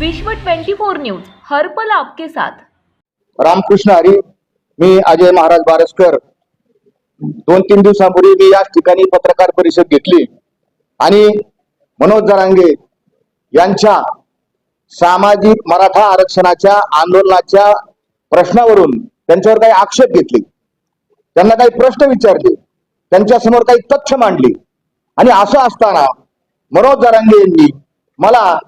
विश्व 24 न्यूज हर्पल आपके साथ. रामकृष्ण हरी मी अजय महाराज बारसकर. दोन तीन दिवसांपूर्वी मी याच ठिकाणी पत्रकार परिषद घेतली. आणि मनोज जरांगे यांच्या सामाजिक मराठा आरक्षणाच्या आंदोलनाच्या प्रश्नावरून त्यांच्यावर काही आक्षेप घेतले. त्यांना काही प्रश्न विचारले. त्यांच्यासमोर काही तथ्य मांडली. आणि असं असताना मनोज जरांगे यांनी मला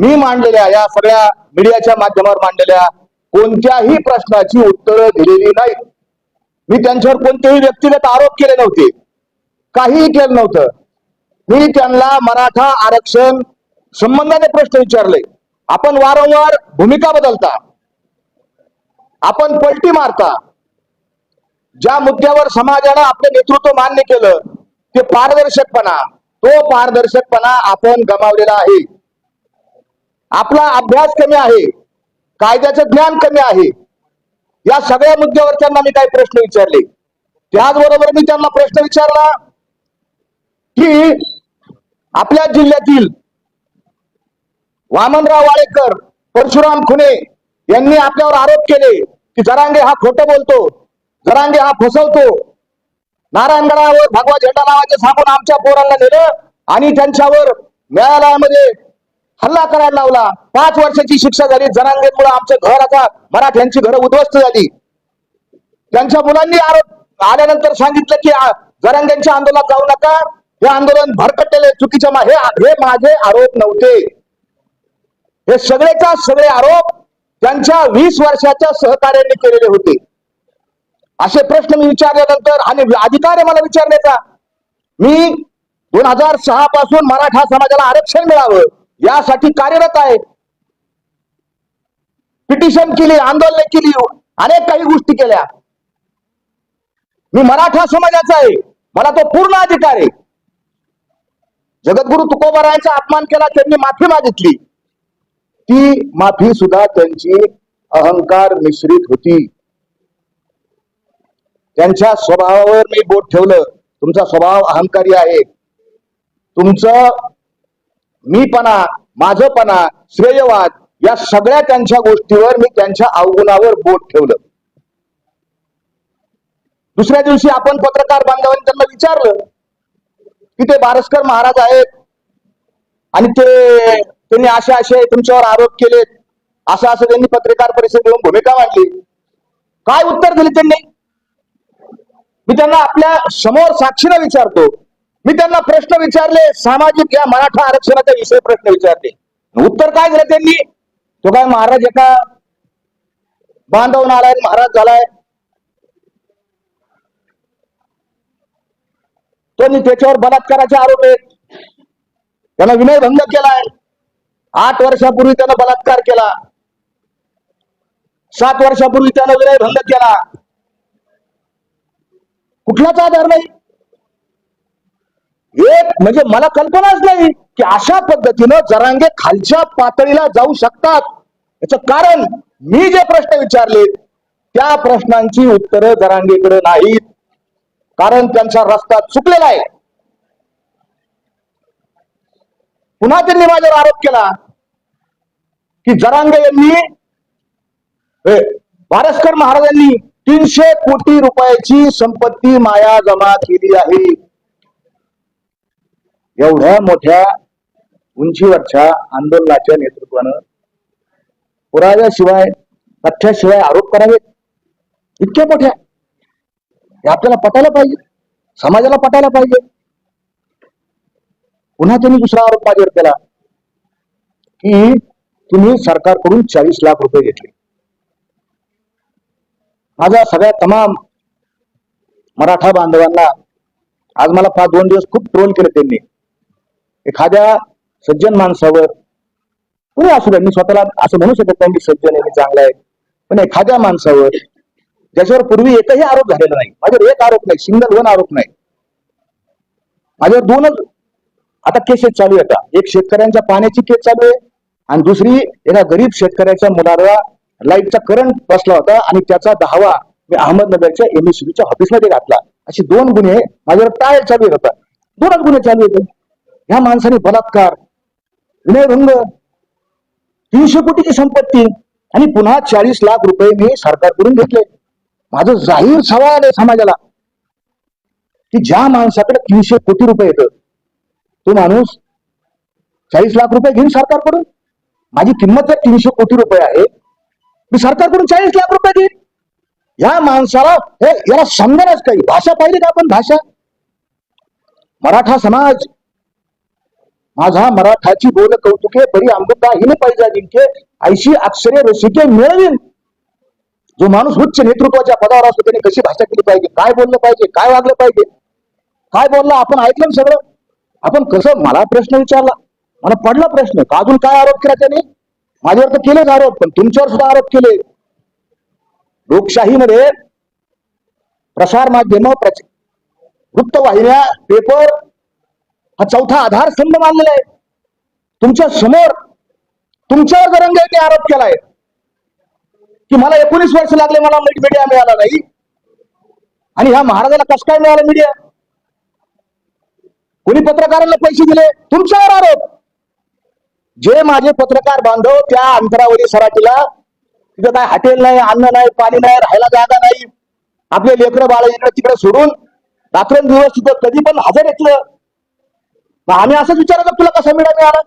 मी मांडलेल्या या सगळ्या मीडियाच्या माध्यमावर मांडलेल्या कोणत्याही प्रश्नाची उत्तरं दिलेली नाही मी त्यांच्यावर कोणतेही व्यक्तिगत आरोप केले नव्हते. काहीही केलं नव्हतं. मी त्यांना मराठा आरक्षण संबंधाने प्रश्न विचारले. आपण वारंवार भूमिका बदलता. आपण पलटी मारता. ज्या मुद्द्यावर समाजानं आपलं नेतृत्व मान्य केलं ते पारदर्शकपणा तो पारदर्शकपणा आपण गमावलेला आहे. आपला अभ्यास कमी आहे कायद्याचं ज्ञान कमी आहे. या सगळ्या मुद्द्यावर त्यांना मी काही प्रश्न विचारले. त्याचबरोबर मी त्यांना प्रश्न विचारला की आपल्या जिल्ह्यातील वामनराव वाळेकर परशुराम खुने यांनी आपल्यावर आरोप केले की जरांगे हा खोटं बोलतो जरांगे हा फसवतो. नारायणगडावर भगवा झेंडा नावाचे सांगून आमच्या पोरांना नेलं आणि त्यांच्यावर न्यायालयामध्ये हल्ला करायला लावला. पाच वर्षाची शिक्षा झाली. जनांगेमुळे आमचं घर आता मराठ्यांची घरं उद्ध्वस्त झाली. त्यांच्या मुलांनी आरोप आल्यानंतर सांगितलं की जरांग्यांच्या आंदोलनात जाऊ नका. हे आंदोलन भरकटलेले चुकीच्या मा- हे हे माझे आरोप नव्हते. हे सगळेच्या सगळे आरोप त्यांच्या वीस वर्षाच्या सहकार्याने केलेले होते. असे प्रश्न मी विचारल्यानंतर आणि अधिकार आहे मला विचारण्याचा. मी दोन हजार सहा पासून मराठा समाजाला आरक्षण मिळावं. यासाठी कार्यरत आहे. पिटिशन केली आंदोलन केली अनेक काही गोष्टी केल्या. मी मराठा समाजाचा आहे. मला तो पूर्ण अधिकार आहे. जगद्गुरु तुकोबारायांचा अपमान केला त्यांनी माफी मागितली. ती माफी सुद्धा त्यांची अहंकार मिश्रित होती. त्यांच्या स्वभावावर मी बोट ठेवलं. तुमचा स्वभाव अहंकारी आहे. तुमचं मीपणा माझपणा श्रेयवाद या सगळ्या त्यांच्या गोष्टीवर मी त्यांच्या अवगुणावर बोट ठेवलं. दुसऱ्या दिवशी आपण पत्रकार बांधवांनी त्यांना विचारलं की ते बारसकर महाराज आहेत आणि ते त्यांनी असे असे तुमच्यावर आरोप केलेत असं असं त्यांनी पत्रकार परिषद घेऊन भूमिका मांडली. काय उत्तर दिले त्यांनी? मी त्यांना आपल्यासमोर साक्षीनं विचारतो. मी त्यांना प्रश्न विचारले सामाजिक या मराठा आरक्षणाच्या विषयी प्रश्न विचारले. उत्तर काय दिलं त्यांनी? तो काय महाराज एका बांधवून आलाय महाराज झालाय. त्यांनी त्याच्यावर बलात्काराचे आरोप आहेत. विनय विनयभंग केलाय. आठ वर्षापूर्वी त्यानं बलात्कार केला. सात वर्षापूर्वी त्यानं विनयभंग केला. कुठलाच आधार नाही. एक म्हणजे मला कल्पनाच नाही की अशा पद्धतीनं जरांगे खालच्या पातळीला जाऊ शकतात. याच कारण मी जे प्रश्न विचारले त्या प्रश्नांची उत्तरं जरांगेकडे नाहीत. कारण त्यांचा रस्ता चुकलेला आहे. पुन्हा त्यांनी माझ्यावर आरोप केला की जरांगे यांनी हे, महाराजांनी तीनशे कोटी रुपयाची संपत्ती माया जमा केली आहे. एवढ्या मोठ्या उंचीवरच्या आंदोलनाच्या नेतृत्वानं पुराव्याशिवाय तथ्याशिवाय आरोप करावेत. इतक्या मोठ्या. हे आपल्याला पटायला पाहिजे. समाजाला पटायला पाहिजे. पुन्हा त्यांनी दुसरा आरोप माझ्यावर केला. की तुम्ही सरकारकडून चाळीस लाख रुपये घेतले. माझा सगळ्या तमाम मराठा बांधवांना आज मला पाच दोन दिवस खूप ट्रोल केले त्यांनी. एखाद्या सज्जन माणसावर पुढे असू द्या मी स्वतःला असं म्हणू शकत नाही मी सज्जन आहे मी चांगला आहे. पण एखाद्या माणसावर ज्याच्यावर पूर्वी एकही आरोप झालेला नाही माझ्यावर एक आरोप नाही सिंगल वन आरोप नाही. माझ्यावर दोनच आता केसेस चालू आहेत एक शेतकऱ्यांच्या पाण्याची केस चालू आहे आणि दुसरी एका गरीब शेतकऱ्याच्या मुलाला लाईटचा करंट बसला होता आणि त्याचा दहावा मी अहमदनगरच्या एमएससीबीच्या ऑफिसमध्ये घातला. असे दोन गुन्हे माझ्यावर टाळ चालू होता दोनच गुन्हे चालू आहेत. ह्या माणसाने बलात्कार विनयभंग तीनशे कोटीची संपत्ती आणि पुन्हा चाळीस लाख रुपये मी सरकारकडून घेतले. माझं जाहीर सवाल आहे समाजाला की ज्या माणसाकडे तीनशे कोटी रुपये येतं तो माणूस चाळीस लाख रुपये घेईन सरकारकडून? माझी किंमत जर तीनशे कोटी रुपये आहे मी सरकारकडून चाळीस लाख रुपये देईन. या माणसाला हे याला समजेलच काही. भाषा पाहिली का आपण भाषा? मराठा समाज माझा मराठाची बोल कौतुके बरी अंबुका हिने पाहिजे जिंके ऐशी अक्षरे रसिके मिळवीन. जो माणूस उच्च नेतृत्वाच्या पदावर असतो त्याने कशी भाषा केली पाहिजे? काय बोललं पाहिजे? काय वागलं पाहिजे? काय बोललं? आपण ऐकलं सगळं. आपण कसं मला प्रश्न विचारला. मला पडला प्रश्न. का अजून काय आरोप केला त्याने? माझ्यावर तर केलेच आरोप पण तुमच्यावर सुद्धा आरोप केले. लोकशाहीमध्ये प्रसार माध्यम वृत्तवाहिन्या पेपर हा चौथा आधारस्तंभ मानलेला आहे. तुमच्यासमोर तुमच्यावर जर रंगाने आरोप केलाय. की मला एकोणीस वर्ष लागले मला मीडिया मिळाला नाही. आणि ह्या महाराजाला कसं काय मिळाला मीडिया? कोणी पत्रकारांना पैसे दिले? तुमच्यावर आरोप. जे माझे पत्रकार बांधव त्या अंतरावरी सराटीला तिथं काय हॉटेल नाही अन्न नाही पाणी नाही राहायला जागा नाही. आपले लेकरं बाळ इकडे तिकडे सोडून रात्रंदिवस तिथं कधी पण हजर येतलं मग आम्ही असंच विचारलं तुला कसा मीडिया मिळाला?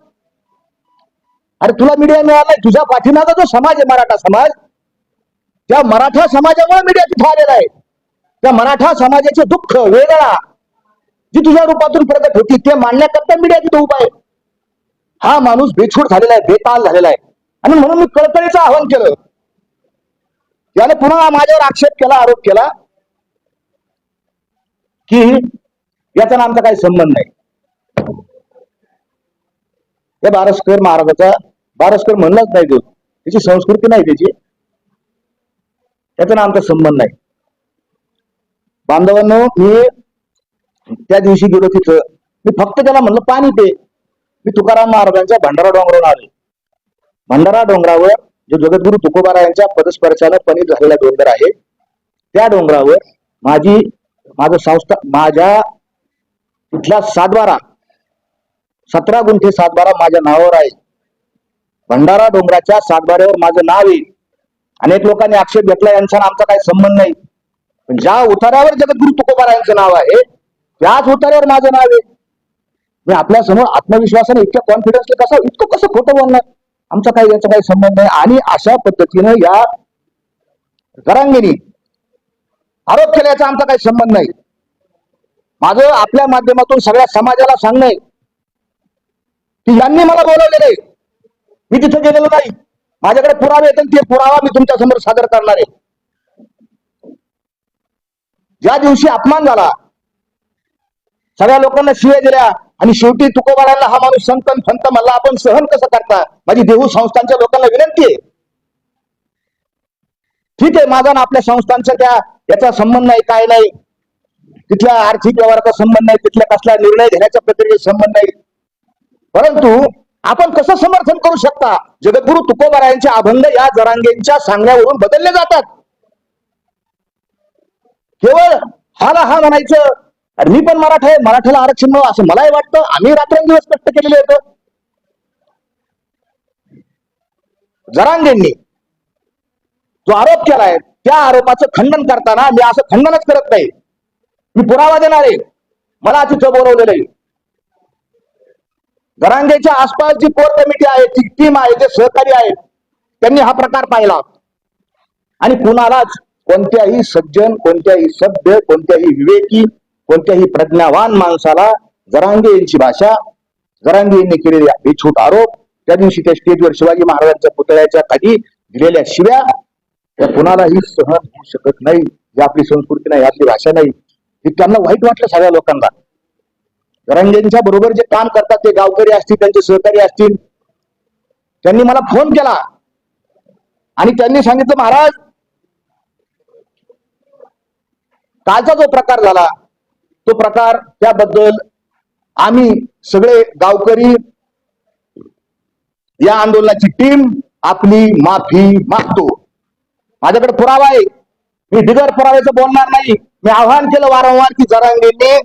अरे तुला मीडिया मिळाला तुझ्या पाठीमागा जो समाज आहे मराठा समाज त्या मराठा समाजामुळे मीडिया तिथं आलेला आहे. त्या मराठा समाजाचे दुःख वेदना जी तुझ्या रूपातून प्रगट होती ते मांडण्याकरता मीडिया तिथं उभा आहे. हा माणूस बेछूट झालेला आहे बेताल झालेला आहे. आणि म्हणून मी कळकळीचं आवाहन केलं. याने पुन्हा माझ्यावर आक्षेप केला आरोप केला की याचा आमचा काही संबंध नाही. या बारसकर महाराजाचा बारसकर म्हणलाच नाही तो. त्याची संस्कृती नाही त्याची. त्याचा ना आमचा संबंध नाही. बांधवांनो मी त्या दिवशी गेलो तिथं. मी फक्त त्याला म्हणलं पाणी पे. मी तुकाराम महाराजांच्या भंडारा डोंगरावर आलो. भंडारा डोंगरावर जो जगद्गुरु तुकोबारा यांच्या पदस्पर्शानं पनीर झालेला डोंगर आहे त्या डोंगरावर माझी माझं संस्था माझ्या तिथला सातबारा सतरा गुंठे सातबारा माझ्या नावावर आहे. भंडारा डोंगराच्या सातबाऱ्यावर माझं नाव आहे अनेक लोकांनी आक्षेप घेतला यांचा आमचा काही संबंध नाही. पण ज्या उतार्यावर जगद्गुरु तुकोबारायांचं नाव आहे त्याच उतार्यावर माझं नाव आहे. मी आपल्यासमोर आत्मविश्वासाने इतक्या कॉन्फिडन्सने कसं इतकं कसं खोटं बोलणार? आमचा काही याचा काही संबंध नाही. आणि अशा पद्धतीनं या जरांगीनी आरोप केल्याचा आमचा काही संबंध नाही. माझं आपल्या माध्यमातून सगळ्या समाजाला सांगणं आहे. की यांनी मला बोलवलेलं आहे. मी तिथं गेलेलो नाही. माझ्याकडे पुरावे येतात ते पुरावा मी तुमच्यासमोर सादर करणार आहे. ज्या दिवशी अपमान झाला सगळ्या लोकांना शिव्या दिल्या आणि शेवटी तुकोबारांना हा माणूस संतन फंत मला आपण सहन कसं करता? माझी देहू संस्थांच्या लोकांना विनंती आहे. ठीक आहे माझा ना आपल्या संस्थांचा त्या याचा संबंध नाही काय नाही. तिथल्या आर्थिक व्यवहाराचा संबंध नाही तिथल्या कसला निर्णय घेण्याच्या प्रक्रियेचा संबंध नाही. परंतु आपण कसं समर्थन करू शकता? जगद्गुरु तुकोबारायांचे अभंग या जरांगेंच्या सांगण्यावरून बदलले जातात. केवळ हाला हा म्हणायचं अरे मी पण मराठा आहे मराठ्याला आरक्षण मिळव असं मलाही वाटतं. आम्ही रात्रंदिवस व्यक्त केलेले होतं. जरांगेंनी जो आरोप केलाय त्या आरोपाचं खंडन करताना मी असं खंडनच करत नाही. मी पुरावा देणार आहे. मला तिथं बोलवलेलं आहे. गरांगेच्या आसपास जी कोर कमिटी आहे ती टीम आहे जे सहकारी आहेत त्यांनी हा प्रकार पाहिला. आणि कुणालाच कोणत्याही सज्जन कोणत्याही सभ्य कोणत्याही विवेकी कोणत्याही प्रज्ञावान माणसाला जरांगे यांची भाषा जरांगे यांनी केलेले बेछूट आरोप त्या दिवशी त्या स्टेजवर शिवाजी महाराजांच्या पुतळ्याच्या खाली दिलेल्या शिव्या त्या कुणालाही सहन होऊ शकत नाही ही आपली संस्कृती नाही आपली भाषा नाही. हे त्यांना वाईट वाटलं सगळ्या लोकांना. रंगेंच्या बरोबर जे काम करतात ते गावकरी असतील त्यांचे सहकारी असतील. त्यांनी मला फोन केला. आणि त्यांनी सांगितलं महाराज कालचा जो प्रकार झाला तो प्रकार त्याबद्दल आम्ही सगळे गावकरी या आंदोलनाची टीम आपली माफी मागतो. माझ्याकडे पुरावा आहे. मी बिगर पुराव्याचं बोलणार नाही. मी आव्हान केलं वारंवार की जरांगेंनी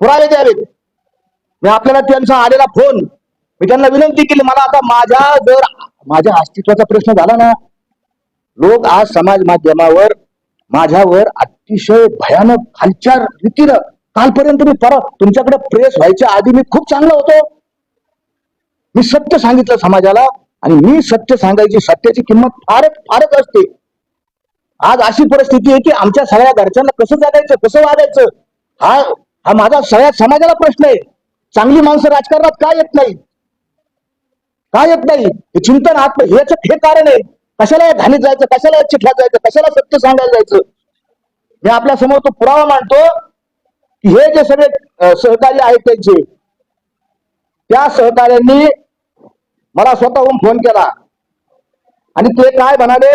पुरावे द्यावेत. मी आपल्याला त्यांचा आलेला फोन मी त्यांना विनंती केली मला आता माझ्या जर माझ्या अस्तित्वाचा प्रश्न झाला ना लोक आज समाज माध्यमावर माझ्यावर अतिशय भयानक खालच्या रीतीनं कालपर्यंत मी परत तुमच्याकडे प्रेस व्हायच्या आधी मी खूप चांगला होतो. मी सत्य सांगितलं समाजाला आणि मी सत्य सांगायची सत्याची किंमत फारच फारच असते. आज अशी परिस्थिती आहे की आमच्या सगळ्या घरच्यांना कसं जगायचं कसं वागायचं हा हा माझा सगळ्या समाजाला प्रश्न आहे. चांगली माणसं राजकारणात का येत नाही का येत नाही हे चिंतन आत्म हेच हे कारण आहे. कशाला या घाणीत जायचं? कशाला या जायचं? कशाला सत्य सांगायला जायचं? मी आपल्यासमोर तो पुरावा मांडतो की हे जे सगळे सहकार्य आहेत त्यांचे त्या सहकार्यांनी मला स्वतःहून फोन केला. आणि ते काय म्हणाले?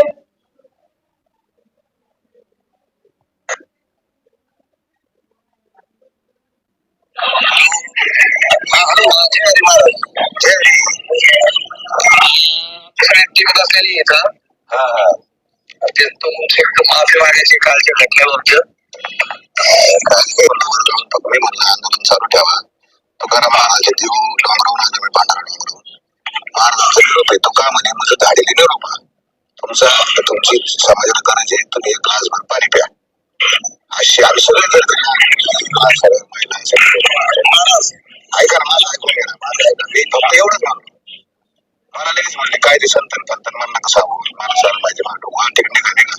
माफी मागायची कालच्या घटनेवरच मी म्हणलं आंदोलन चालू ठेवा तुकाराम महाराज देऊ डोंगरावून आले मी भांडारा डोंगरावून महाराजांचा निरोप आहे तुका म्हणे माझं झालेली निरोप आहे. तुमचा तुमची समाजाला गरज आहे तुम्ही एक ग्लासभर पाणी प्या अशी आम्ही जर सगळ्या महिला सगळे महाराज ऐका ना माझं ऐकून घ्या ना माझं ऐका मी फक्त एवढंच म्हणतो मला लगेच म्हणले काय ते संतन पंतन मला नका सांगू. मला सांग पाहिजे म्हणतो वन तिकडे निघा निघा.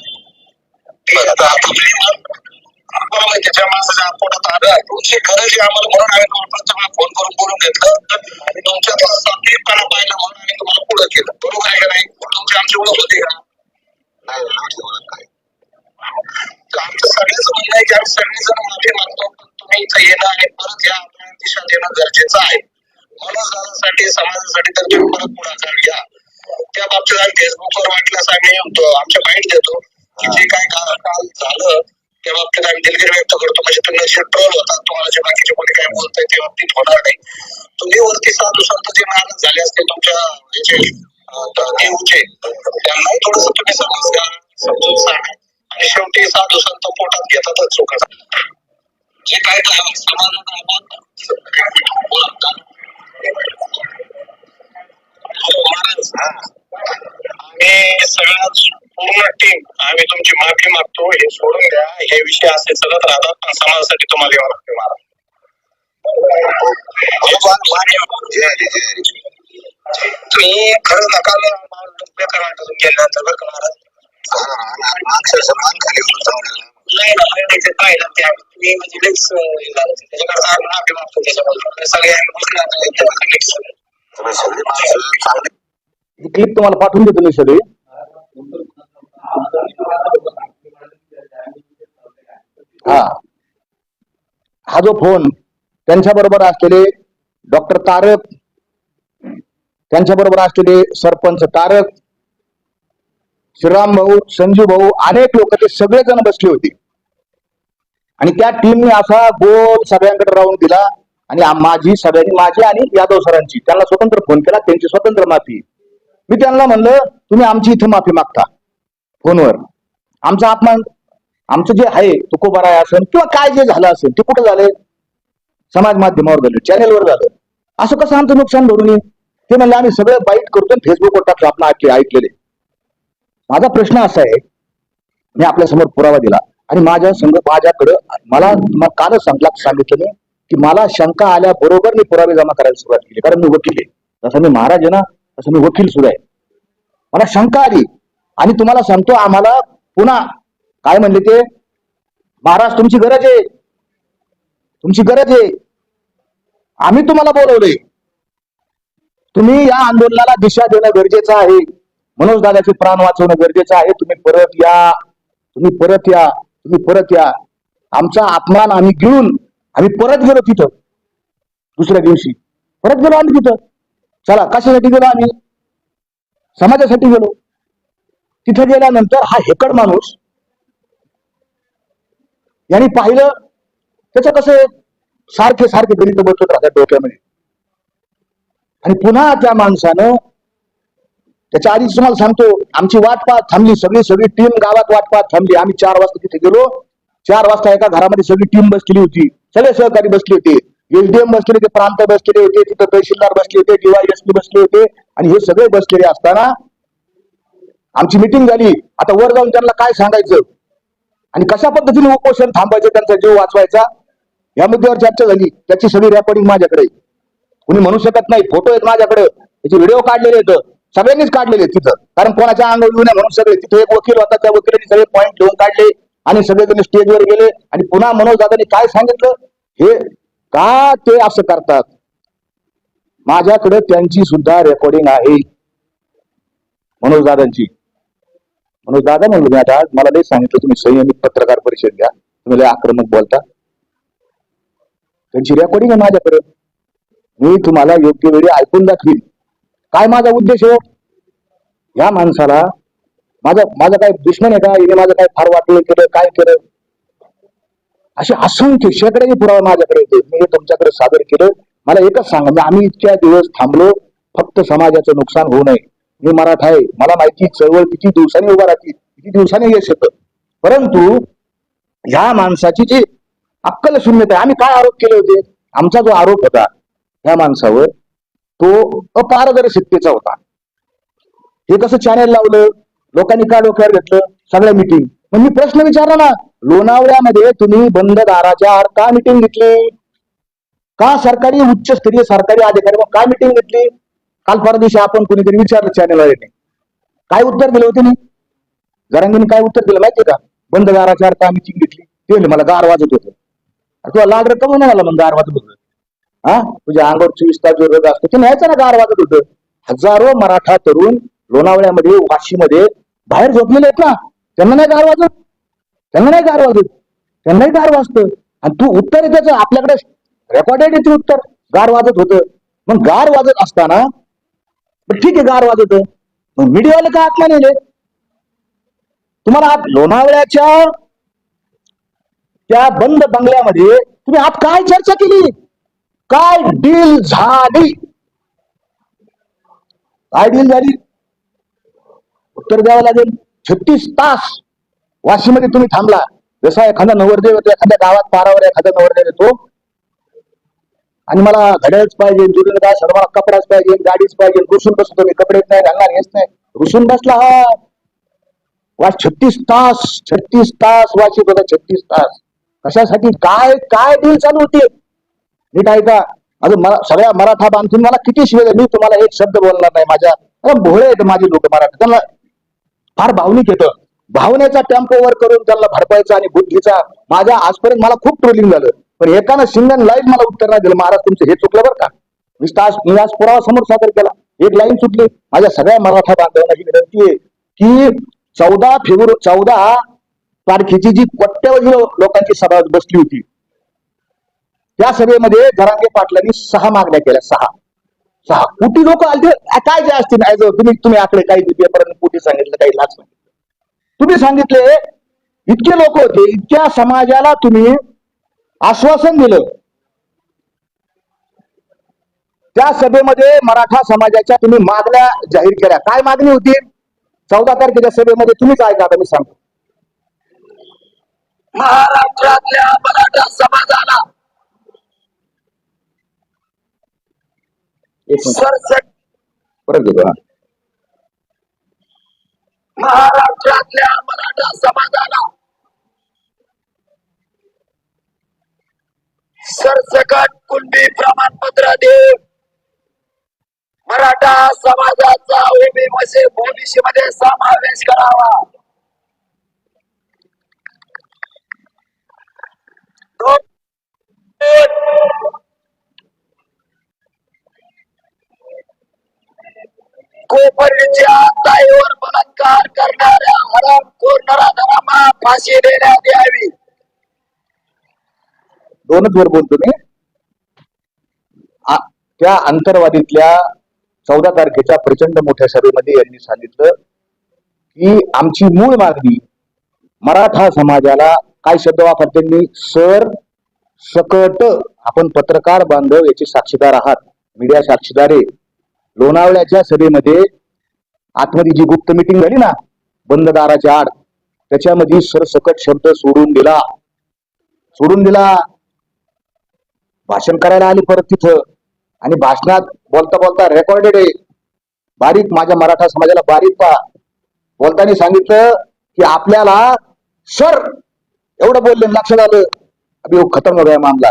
ठीक आता आता मी त्याच्या माणसाच्या पोटात आलं तुमची गरज आहे आम्हाला म्हणून आम्ही तुम्हाला प्रथम फोन करून बोलून घेतलं. आणि तुमच्या सातवीपणा पाहिलं म्हणून आम्ही तुम्हाला पुढं केलं. बरोबर आहे का नाही? तुमची आमची ओळख होती का? नाही काय? आमचं सगळ्याच म्हणणं आहे की आम्ही सगळेजण माफी मागतो पण तुम्ही इथं येणं आणि परत या दिशा देणं गरजेचं आहे. समाजासाठी तर तुम्ही परत पुढाकार घ्या. त्या बाबतीत आम्ही फेसबुकवर वाटल्यास आम्ही आमच्या माहिती देतो की जे काय काल झालं त्या बाबतीत आम्ही दिलगिरी व्यक्त करतो. म्हणजे तुम्ही असे ट्रोल होतात तुम्हाला जे बाकीचे कोणी काय बोलताय त्या बाबतीत होणार नाही. तुम्ही वरती साधू संत जे नाराज झाले असते तुमच्या याचे देऊचे त्यांनाही थोडस तुम्ही समजून समजून सांगा. आणि शेवटी साधू संत पोटात घेतातच चुका जे काय काय समाजात महाराज. आम्ही सगळ्यात पूर्ण टीम आम्ही तुमची माफी मागतो हे सोडून द्या. हे विषय असे चालत राहतात पण समाजासाठी तुम्हाला यावं लागते महाराज. तुम्ही खरं नकाल बेकार वाटून गेल्यानंतर बरं का महाराज? नाही ना पाहिलं म्हणजे आम्ही माफी मागतो त्याच्याबद्दल क्लिप तुम्हाला पाठवून देतो मी सगळी हा. हा जो फोन त्यांच्या बरोबर असलेले डॉक्टर तारक त्यांच्या बरोबर असलेले सरपंच तारक श्रीराम भाऊ संजू भाऊ अनेक लोक ते सगळेजण बसले होते. आणि त्या टीमने असा गोल सगळ्यांकडे राहून दिला. आणि माझी सगळ्यांनी माझी आणि यादव सरांची त्यांना स्वतंत्र फोन केला त्यांची स्वतंत्र माफी. मी त्यांना म्हणलं तुम्ही आमची इथं माफी मागता फोनवर. आमचा अपमान आमचं जे आहे तुकोबाराय असेल किंवा काय जे झालं असेल ते कुठं झाले? समाज माध्यमावर झालं चॅनेलवर झालं. असं कसं आमचं नुकसान भरून येईल? ते म्हणलं आम्ही सगळं बाईट करतो फेसबुकवर टाकतो आपण ऐकले ऐकलेले. माझा प्रश्न असा आहे मी आपल्यासमोर पुरावा दिला आणि माझ्या संघ माझ्याकडं मला कालच सांगला सांगितलं मी की मला शंका आल्याबरोबर मी पुरावे जमा करायला सुरुवात केली. कारण मी वकील आहे. जसं मी महाराज आहे ना तसं मी वकील सुद्धा आहे. मला शंका आली आणि तुम्हाला सांगतो आम्हाला पुन्हा काय म्हणले ते महाराज तुमची गरज आहे. तुमची गरज आहे. आम्ही तुम्हाला बोलवले तुम्ही या आंदोलनाला दिशा देणं गरजेचं आहे. मनोज दादाचे प्राण वाचवणं गरजेचं आहे. तुम्ही परत या. तुम्ही परत या. तुम्ही परत या. आमचा अपमान आम्ही घेऊन आम्ही परत गेलो तिथं. दुसऱ्या दिवशी. परत गेलो आम्ही तिथं. चला कशासाठी गेलो आम्ही? समाजासाठी गेलो. तिथं गेल्यानंतर हा हेकड माणूस यांनी पाहिलं त्याचं कसं आहे, सारखे सारखे गणित बसत राहतात डोक्यामध्ये. आणि पुन्हा त्या माणसानं त्याच्या आधीच तुम्हाला सांगतो आमची वाट पाहत थांबली सगळी सगळी टीम गावात वाट पाहत थांबली. आम्ही चार वाजता तिथे गेलो. चार वाजता एका घरामध्ये सगळी टीम बसलेली होती. सगळे सहकारी बसले होते. एसडीएम बसलेले होते प्रांत बसलेले होते तिथं तहसीलदार बसले होते डीवायएसपी बसले होते. आणि हे सगळे बसलेले असताना आमची मिटिंग झाली. आता वर जाऊन त्यांना काय सांगायचं? आणि कशा पद्धतीने उपोषण थांबायचं त्यांचा जीव वाचवायचा? या मुद्द्यावर चर्चा झाली. त्याची सगळी रेकॉर्डिंग माझ्याकडे कुणी म्हणू शकत नाही. फोटो आहेत माझ्याकडे. त्याचे व्हिडिओ काढलेले आहेत. सगळ्यांनीच काढलेले तिथं. कारण कोणाच्या अंगावर येऊ नये म्हणून सगळे. तिथे एक वकील होता त्या वकिलांनी सगळे पॉईंट घेऊन काढले आणि सगळेजण स्टेजवर गेले. आणि पुन्हा मनोज दादांनी काय सांगितलं? हे का ते असं करतात? माझ्याकडे त्यांची सुद्धा रेकॉर्डिंग आहे. मनोज दादांची. मनोज दादा म्हणलो मी आता मला लई सांगितलं तुम्ही संयमित पत्रकार परिषद घ्या. तुम्ही लय आक्रमक बोलता. त्यांची रेकॉर्डिंग आहे माझ्याकडे. मी तुम्हाला योग्य वेळी ऐकून दाखवीन. काय माझा उद्देश हो या माणसाला माझा माझा काय दुश्मन आहे का? हिने माझं काय फार वाटलं केलं? काय केलं? असे असंख्य शेकड्याचे पुरावे माझ्याकडे होते. मी हे तुमच्याकडे सादर केलं. मला एकच सांगा आम्ही इतक्या दिवस थांबलो फक्त समाजाचं नुकसान होऊ नये. मी मराठा आहे. मला माहिती चळवळ किती दिवसांनी उभा राहते किती दिवसांनी यश येतं. परंतु ह्या माणसाची जी अक्कल शून्यता आहे आम्ही काय आरोप केले होते? आमचा जो आरोप होता ह्या माणसावर तो अपारदर्शकतेचा होता. हे कसं चॅनेल लावलं? लोकांनी का डोक्यावर घेतलं? सगळ्या मिटिंग मग मी प्रश्न विचारला ना लोणावळ्यामध्ये तुम्ही बंद दाराच्या आर का मिटिंग घेतली? का सरकारी उच्चस्तरीय सरकारी अधिकारी मग काय मिटिंग घेतली? काल परवा दिवशी आपण कोणीतरी विचारलं चॅनेलवाल्याने काय उत्तर दिलं होते मी जरांगीने काय उत्तर दिलं माहितीये का? बंद दाराच्या आड का मिटिंग घेतली? ते मला गार वाजत होतं. तुला लाड रक्कम नाही मला मग गार वाजत होतं. हा? तुझ्या अंगावर चोवीस तास जो असतो ते न्यायचं ना गार वाजत होतं. हजारो मराठा तरुण लोणावळ्यामध्ये वाशीमध्ये बाहेर झोपलेले आहेत ना. त्यांना नाही गार वाजत. त्यांना नाही गार वाजत. त्यांनाही गार वाजतं. आणि तू उत्तर येत आपल्याकडे रेकॉर्डेड येते उत्तर. गार वाजत होतं. मग गार वाजत असताना ठीक आहे गार वाजत मग मीडियावाले का आतला नेले? तुम्हाला आत लोणावळ्याच्या त्या बंद बंगल्यामध्ये तुम्ही आत काय चर्चा केली? काय डील झाली? काय डील झाली? उत्तर द्यावं लागेल. छत्तीस तास वाशीमध्ये तुम्ही थांबला. जसा एखादा नवरदेव येतो एखाद्या गावात पारावर एखादा नवरदेव येतो. आणि मला घड्याळच पाहिजे दुरून काय सर्व कपडाच पाहिजे गाडीच पाहिजे रुसून बसतो मी कपडेच नाही घालणार हेच नाही. रुसून बसला हा. वा छत्तीस तास छत्तीस तास वाशी बघा छत्तीस तास. कशासाठी? काय काय डील चालू होते? नीट ऐका अजून मला सगळ्या मराठा बांधून मला किती शिवाय मी तुम्हाला एक शब्द बोलणार नाही. माझ्या अरे भोळे आहेत माझे लोक मराठा. त्यांना फार भावनिक येतं. भावनेचा टेम्पो वर करून त्यांना भरपायचा आणि बुद्धीचा माझ्या आजपर्यंत मला खूप ट्रोलिंग झालं. पण एकानं सिंगन लाईन मला उत्तर नाही दिलं. महाराज तुमचं हे चुकलं बरं का? मी आज मी आज पुरावा समोर सादर केला. एक लाईन चुकली माझ्या सगळ्या मराठा बांधवांना ही विनंती आहे की चौदा फेब्रुवारी चौदा तारखेची जी कोट्यवधी लोकांची सभा बसली होती त्या सभेमध्ये जरांगे पाटलांनी सहा मागण्या केल्या सहा. सहा. कुठी लोक आले काय जे असतील ऍज तुम्ही तुम्ही आकडे काही पेपर कुठे सांगितलं काही लाच सांगितलं तुम्ही सांगितले इतके लोक होते इतक्या समाजाला तुम्ही आश्वासन दिलं. त्या सभेमध्ये मराठा समाजाच्या तुम्ही मागण्या जाहीर केल्या. काय मागणी होती? चौदा तारखेच्या सभेमध्ये तुम्हीच ऐका आता मी सांगतो. महाराष्ट्रातल्या मराठा समाजाला एक मिनिट. सरसट परत घेतो हा. महाराष्ट्रातल्या मराठा समाजाला सरसकट कुणबी प्रमाणपत्र देऊन मराठा समाजाचा ओबीसी मध्ये समावेश करावा. दोन कोपरीच्या ताईवर बलात्कार करणाऱ्या हरामखोर नराधमांना फाशी देण्यात यावी. दोनच वर बोलतो मी. त्या अंतरवादीतल्या चौदा तारखेच्या प्रचंड मोठ्या सभेमध्ये यांनी सांगितलं की आमची मूळ मागणी मराठा समाजाला काय शब्द वापरते त्यांनी सर सकट आपण पत्रकार बांधव याचे साक्षीदार आहात. मीडिया साक्षीदार आहे. लोणावळ्याच्या सभेमध्ये आतमध्ये जी गुप्त मिटिंग झाली ना बंद दाराच्या आड त्याच्यामध्ये सरसकट शब्द सोडून दिला. सोडून दिला. भाषण करायला आली परत तिथं. आणि भाषणात बोलता बोलता रेकॉर्डेड आहे. बारीक माझ्या मराठा समाजाला बारीक पहा बोलताना सांगितलं की आपल्याला सर एवढं बोलले लक्षात आलं. अभि खतम हो गया मामला.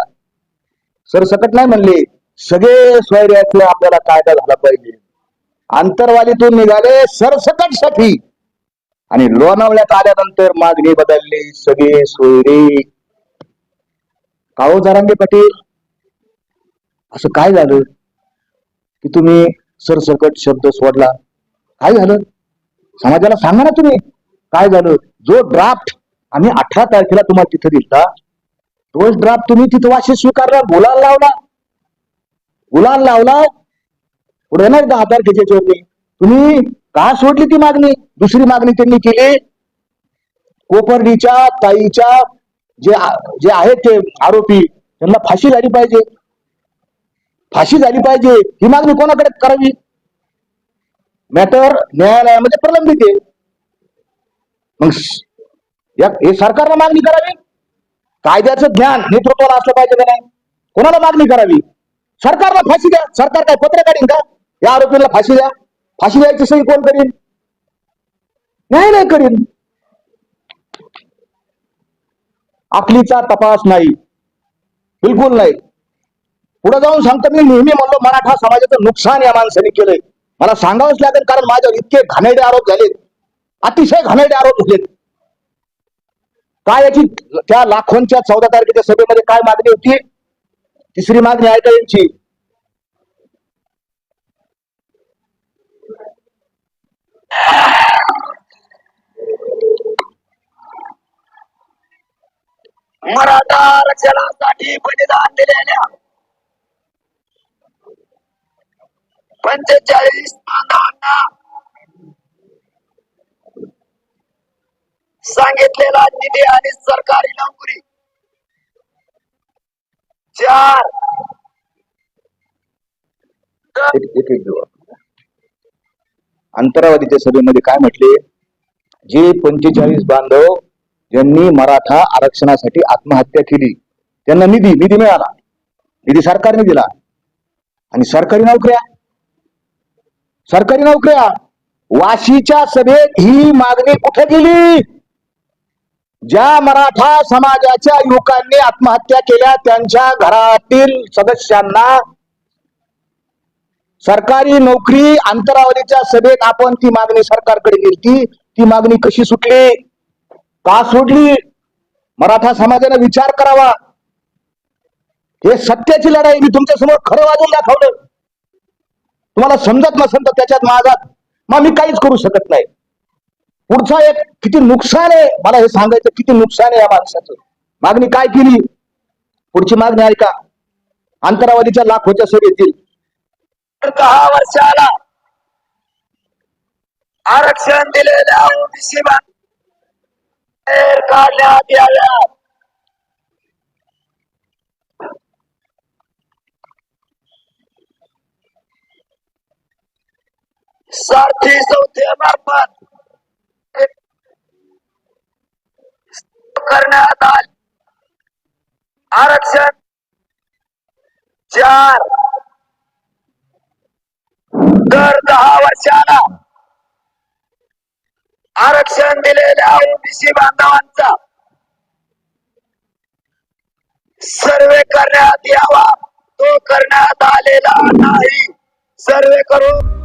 सरसकट नाही म्हणले. सगळे स्वैर्याचे आपल्याला कायदा झाला पाहिजे. आंतरवालीतून निघाले सरसकटसाठी आणि लोणावळ्यात आल्यानंतर मागणी बदलली सगळे सोयरे. काहो जरांगे पाटील? असं काय झालं? की तुम्ही सरसकट शब्द सोडला. काय झालं? समाजाला सांगा ना तुम्ही. काय झालं? जो ड्राफ्ट आम्ही अठरा तारखेला तुम्हाला तिथं दिलता तोच ड्राफ्ट तुम्ही तिथं वाशी स्वीकारला बोलायला लावला. गुलाल लावला पुढे नाही दहा तारखेच्या होते. तुम्ही का सोडली ती मागणी? दुसरी मागणी त्यांनी केली. कोपर्डीच्या ताईच्या जे जे आहेत ते आरोपी त्यांना फाशी झाली पाहिजे. फाशी झाली पाहिजे. ही मागणी कोणाकडे करावी? मॅटर न्यायालयामध्ये प्रलंबित आहे. मग या हे सरकारला मागणी करावी? कायद्याचं ज्ञान नेतृत्वाला असलं पाहिजे का नाही? कोणाला मागणी करावी? सरकारला फाशी द्या. सरकार काय पत्र काढीन का? या आरोपीला फाशी द्या. फाशी द्यायची सही कोण करीन? नाही करीन. आपलीचा तपास नाही. बिलकुल नाही. पुढे जाऊन सांगतो मी नेहमी म्हणलो मराठा समाजाचं नुकसान या माणसाने केलंय. मला सांगावंच लागेल कारण माझ्यावर इतके घाणेडे आरोप झालेत. अतिशय घाणेरडे आरोप झालेत. काय याची त्या लाखोंच्या चौदा तारखेच्या सभेमध्ये काय मागणी होती? तिसरी मागणी आहे यांची? मराठा आरक्षणासाठी बलिदान दिलेल्या पंचेचाळीस बांधवांना सांगितलेला निधी आणि सरकारी नोकरी. चार. एक एक एक अंतरावादीच्या सभेमध्ये काय म्हटले? जे पंचेचाळीस बांधव ज्यांनी मराठा आरक्षणासाठी आत्महत्या केली त्यांना निधी निधी मिळाला. निधी सरकारने दिला. आणि सरकारी नोकऱ्या. सरकारी नोकऱ्या. वाशीच्या सभेत ही मागणी कुठे गेली? ज्या मराठा समाजाच्या युवकांनी आत्महत्या केल्या त्यांच्या घरातील सदस्यांना सरकारी नोकरी अंतरावलीच्या सभेत आपण ती मागणी सरकारकडे गेली ती मागणी कशी सुटली? का सोडली? मराठा समाजाने विचार करावा. हे सत्याची लढाई मी तुमच्यासमोर खरं वाजून दाखवलं. तुम्हाला समजत नसेल तर त्याच्यात माझा मग मी काहीच करू शकत नाही. पुढचा एक किती नुकसान आहे? मला हे सांगायचं किती नुकसान आहे या माणसाचं? मागणी काय केली? पुढची मागणी ऐका अंतरावादीच्या लाखोच्या सभेतील. दहा वर्षाला आरक्षण दिलेल्या ओबीसी काढण्यात याव्या. सारथी संस्थेमार्फत करण्यात आले. आरक्षण चार दर दहा वर्षाला. आरक्षण दिलेल्या ओबीसी बांधवांचा सर्वे करण्यात यावा. तो करण्यात आलेला नाही. सर्वे करून